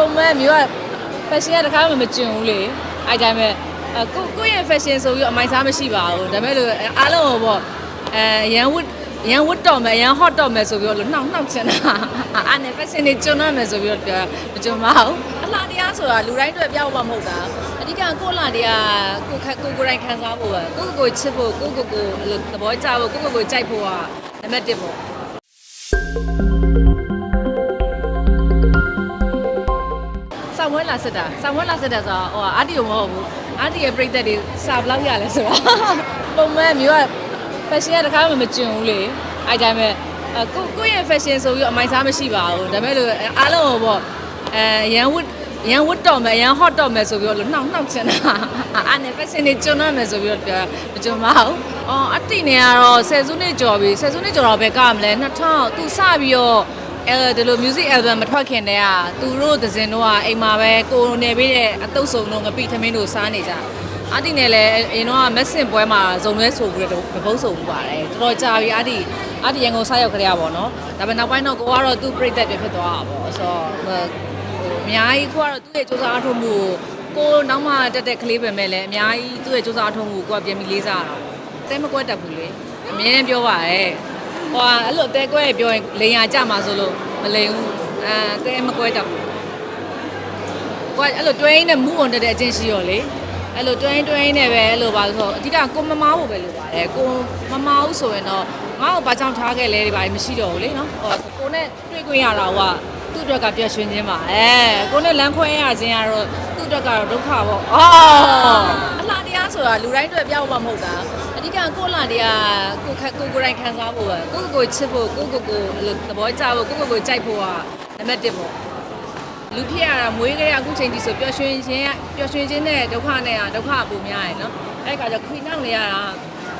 ပုံမှန်မျိုးက fashion ကတခါမှမကျင်ဘူးလေအဲ့ဒါပေမဲ့အဲကိုကိုယ့်ရဲ့ fashion ဆိုပြီးတော့အမိုက်စားမရှိပါဘူးဒါပေမဲ့လို့အားလုံးကိုပေါ့အဲရန်ဝတ်ရန်ဝတ်တော့မယ်ရန် hot တော့မယ်ဆိုပြီးတော့လို့နှောက်နှောက်ချင်တာအဲ့နဲ့ fashion တွေကျွန်းရမယ်ဆိုပြီးတော့ပြောမကျွန်းပါဘူးအလားတရားဆိုတာလူတိုင်းအတွက်ပြောက်ပါမဟုတ်တာအဓိကကိုယ့်လာတရားကိုခက်ကိုကိုယ်တိုင်ခံစားဖို့ပဲကိုယ့်ကိုယ်ကိုချစ်ဖို့ကိုယ့်ကိုယ်ကိုအဲ့လိုသဘောကျဖို့ကိုယ့်ကိုယ်ကိုကြိုက်ဖို့ကနံပါတ်1ပေါ့ ဆောင်းဝဲလာစစ်တာဆောင်းဝဲလာစစ်တာဆိုတော့ဟိုအာတီကိုမဟုတ်ဘူးအာတီရဲ့ပြိသက်တွေစာဘလောက်ရလဲဆိုတော့ပုံမှန်မျိုးက fashion ကတခါမှမကျင်ဘူးလေအဲ့ဒါပေမဲ့အဲကိုကိုယ့်ရဲ့ fashion ဆိုပြီးတော့အမိုက်စားမရှိပါဘူးဒါပေမဲ့လို့အားလုံးကိုပေါ့အဲရန်ဝတ်ရန်ဝတ်တော့မယ်ရန် hot တော့မယ်ဆိုပြီးတော့လို့နှောက်နှောက်ချင်တာအဲ့နဲ့ fashion တွေကျွန်းရမယ်ဆိုပြီးတော့ပြောမကျွန်းပါဘူးအော်အတိနေကတော့ဆယ်စုနှစ်ကျော်ပြီဆယ်စုနှစ်ကျော်တော့ဘယ်ကမလဲ2000သူစပြီးတော့ အဲဒီလို music album မထွက်ခင်တည်းကသူတို့သဇင်တို့ကအိမ်မှာပဲကိုနေပြီးတဲ့အတုပ်စုံတို့ငပိထမင်းတို့စားနေကြအာတီနဲ့လည်းအရင်တော့မက်ဆင်ပွဲမှာဇုံလွဲဆိုပြီးတော့ဘုံစုံမှုပါတယ်တော်တော်ကြာပြီအာတီအာတီရန်ကုန်စားရောက်ကြရပါတော့ဒါပေမဲ့နောက်ပိုင်းတော့ကိုကတော့သူ့ပြိသက်တွေဖြစ်သွားတာပေါ့ဆိုတော့ဟိုအများကြီးကိုကတော့သူ့ရဲ့စူးစမ်းအထောက်မှုကိုကိုနောက်မှတက်တဲ့ကလေးပဲမဲ့လည်းအများကြီးသူ့ရဲ့စူးစမ်းအထောက်မှုကိုကပြန်ပြီးလေးစားတာတဲမကွက်တတ်ဘူးလေအမြဲတမ်းပြောပါရဲ့ ဟိုအဲ့လိုတဲကွဲပြောရင်လိန်ရကြမှာဆိုလို့မလိန်ဘူးအဲတဲမကွဲတော့ဘူးကိုကအဲ့လိုတွင်းနဲ့မူးဝင်တက်တဲ့အချင်းရှိရောလေအဲ့လိုတွင်းတွင်းနဲ့ပဲအဲ့လိုပါဆိုတော့အဓိကကိုမမားဖို့ပဲလိုပါတယ်ကိုမမားဘူးဆိုရင်တော့ငါ့ကိုဘာကြောင့်ထားခဲ့လဲဒီပါမရှိတော့ဘူးလေနော်ဟိုကိုနဲ့တွေ့ခွင့်ရတာကသူ့အတွက်ကပြည့်ရွှင်ခြင်းပါအဲကိုနဲ့လမ်းခွဲရခြင်းကတော့သူ့အတွက်ကတော့ဒုက္ခပေါ့အော်အလားတရားဆိုတာလူတိုင်းအတွက်ပြောက်မှာမဟုတ်တာ အဓိကကိုယ့်လာတရားကိုခက်ကိုကိုယ်တိုင်ခံစားဖို့ပဲကိုယ့်ကိုယ်ကိုချစ်ဖို့ကိုယ့်ကိုယ်ကိုအဲ့လိုသဘောကျဖို့ကိုယ့်ကိုယ်ကိုကြိုက်ဖို့ကနံပါတ်1ပေါ့လူဖြစ်ရတာမွေးကလေးအခုချိန်ကြီးဆိုပျော်ရွှင်ခြင်းကပျော်ရွှင်ခြင်းနဲ့ဒုက္ခနဲ့ကဒုက္ခအပူများရယ်နော်အဲ့ခါကျခွေနှောက်နေရတာ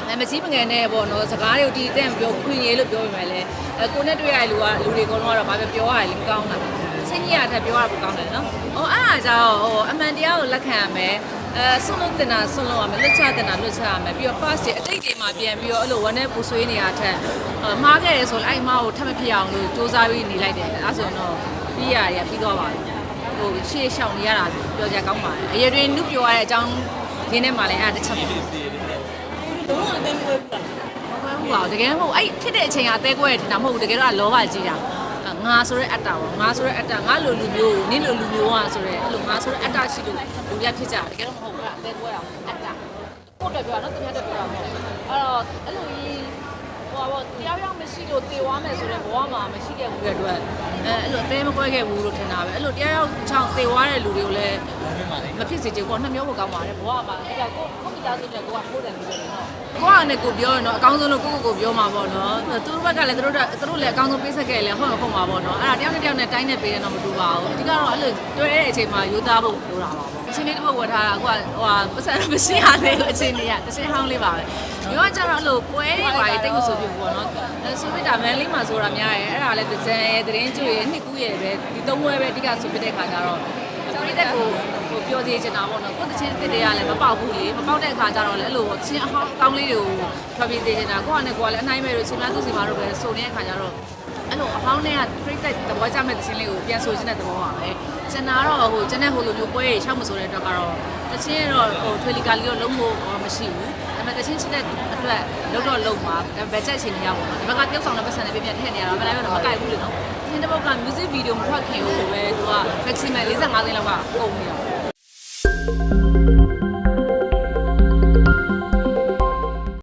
အဲမကြီးမငယ်နဲ့ပေါ့နော်စကားတွေကိုတီးတဲ့ပြောခွေရေလို့ပြောပြမယ်လေအဲကိုနဲ့တွေ့ရတဲ့လူကလူတွေအကုန်လုံးကတော့ဘာပဲပြောရတယ်လင်းကောင်းတာစိတ်ကြီးရတဲ့ပြောရဖို့ကောင်းတယ်နော်ဟောအဲ့အားကြောင့်ဟိုအမှန်တရားကိုလက်ခံရမယ် အဲဆွလုံးတင်တာဆွလုံးရမယ်လွတ်ချတင်တာလွတ်ချရမယ်ပြီးတော့ pass တွေအတိတ်တွေမှာပြန်ပြီးတော့အဲ့လိုဝမ်းနဲ့ပူဆွေးနေရတဲ့အဲမှားခဲ့တယ်ဆိုရင်အဲ့မှားကိုထပ်မဖြစ်အောင်လို့စူးစမ်းပြီးနေလိုက်တယ်အဲဆိုရင်တော့ပြီးရရပြီးတော့ပါပြီဟိုရှေ့ရှောင်နေရတာပြောကြကောင်းပါတယ်အရင်တွင်နုပြောရတဲ့အကြောင်းရင်းထဲမှာလည်းအဲ့တစ်ချက်ပေါ့တော့အတင်းပွဲပြဟုတ်ပါဘူးတကယ်မဟုတ်အဲ့ဖြစ်တဲ့အချိန်ကအသေးကွဲတယ်ထင်တာမဟုတ်ဘူးတကယ်တော့လောဘကြီးတာ ငါဆိုရဲအတ္တပေါ့ငါဆိုရဲအတ္တငါလိုလူမျိုးနင်းလိုလူမျိုးอ่ะဆိုရဲအဲ့လိုငါဆိုရဲအတ္တရှိလို့လူရဖြစ်ကြတယ်တကယ်တော့မဟုတ်ဘူးအသေးကွဲတာအတ္တကိုယ်တက်ပြောတာနော်တကယ်တက်ပြောတာမဟုတ်အဲ့တော့အဲ့လိုကြီး ဟိုပါတယောက်ယောက်မရှိလို့တေဝါမယ်ဆိုတဲ့ဘဝမှာမရှိခဲ့ဘူးတဲ့အတွက်အဲအဲ့လိုအသေးမကွဲခဲ့ဘူးလို့ထင်တာပဲအဲ့လိုတယောက်ယောက်ချောင်းတေဝါတဲ့လူတွေကိုလည်းမဖြစ်စေချင်ကိုယ်နှမျိုးဖို့ကောင်းပါတယ်ဘဝမှာအဲ့ဒါကိုကိုမိသားစုနဲ့ကိုကပိုးတယ်ပြီးတော့နော်ကိုကလည်းကိုပြောရင်တော့အကောင်းဆုံးလို့ကိုကိုကိုပြောမှာပေါ့နော်သူတို့ဘက်ကလည်းသူတို့သူတို့လည်းအကောင်းဆုံးပေးဆက်ခဲ့လေဟုတ်ဟုတ်မှာပေါ့နော်အဲ့ဒါတယောက်နဲ့တယောက်နဲ့တိုင်းနဲ့ပေးတယ်တော့မတူပါဘူးအဓိကတော့အဲ့လိုတွေ့တဲ့အချိန်မှာယူသားဖို့လိုတာပါပေါ့ အချိန်လေးတစ်ပုတ်ဝတ်ထားတာအခုကဟိုဟာပတ်စံတော့မရှိရသေးဘူးအချိန်လေးကတစ်ချိန်ဟောင်းလေးပါပဲပြောကြတော့အဲ့လိုပွဲတွေပါတိတ်မဆိုပြဘူးပေါ့နော်အဲဆိုပြတာမန်လေးမှာဆိုတာများတယ်အဲ့ဒါလည်းတစ်ကြံရဲ့တရင်ကျွေရဲ့နှစ်ကူးရဲ့ပဲဒီသုံးပွဲပဲအဓိကဆိုပြတဲ့ခါကျတော့ပရိသတ်ကိုဟိုပြောစီချင်တာပေါ့နော်ကိုယ့်တချင်းတစ်တွေကလည်းမပေါက်ဘူးလေမပေါက်တဲ့အခါကျတော့လည်းအဲ့လိုချင်းအဟောင်းကောင်းလေးတွေကိုထွက်ပြေးစေချင်တာကိုယ့်အနေကိုယ်ကလည်းအနိုင်မဲ့လို့ချင်းများသူစီမှာတော့ပဲစုံနေတဲ့အခါကျတော့ အဲ့လိုအဟောင်းတွေကပရိသတ်သဘောကျမဲ့တချင်းလေးကိုပြန်ဆိုချင်တဲ့သဘောပါပဲကျန်တာတော့ဟိုကျန်တဲ့ဟိုလိုမျိုးပွဲတွေရှောက်မဆိုတဲ့အတွက်ကတော့တချင်းတော့ဟိုထွေလီကာလီတော့လုံးဖို့မရှိဘူးဒါပေမဲ့တချင်းချစ်တဲ့အတွက်လုံးတော့လုံးပါဘယ်ချက်အချိန်ကြီးရပါတော့ဒီဘက်ကတယောက်ဆောင်တဲ့ပတ်စံနဲ့ပြပြထည့်နေရတာမလိုက်တော့မကိုက်ဘူးလေနော်ဒီတစ်ပုတ်က music video မထွက်ခင်ဟိုပဲသူက maximum 45သိန်းလောက်ကကုန်နေတာ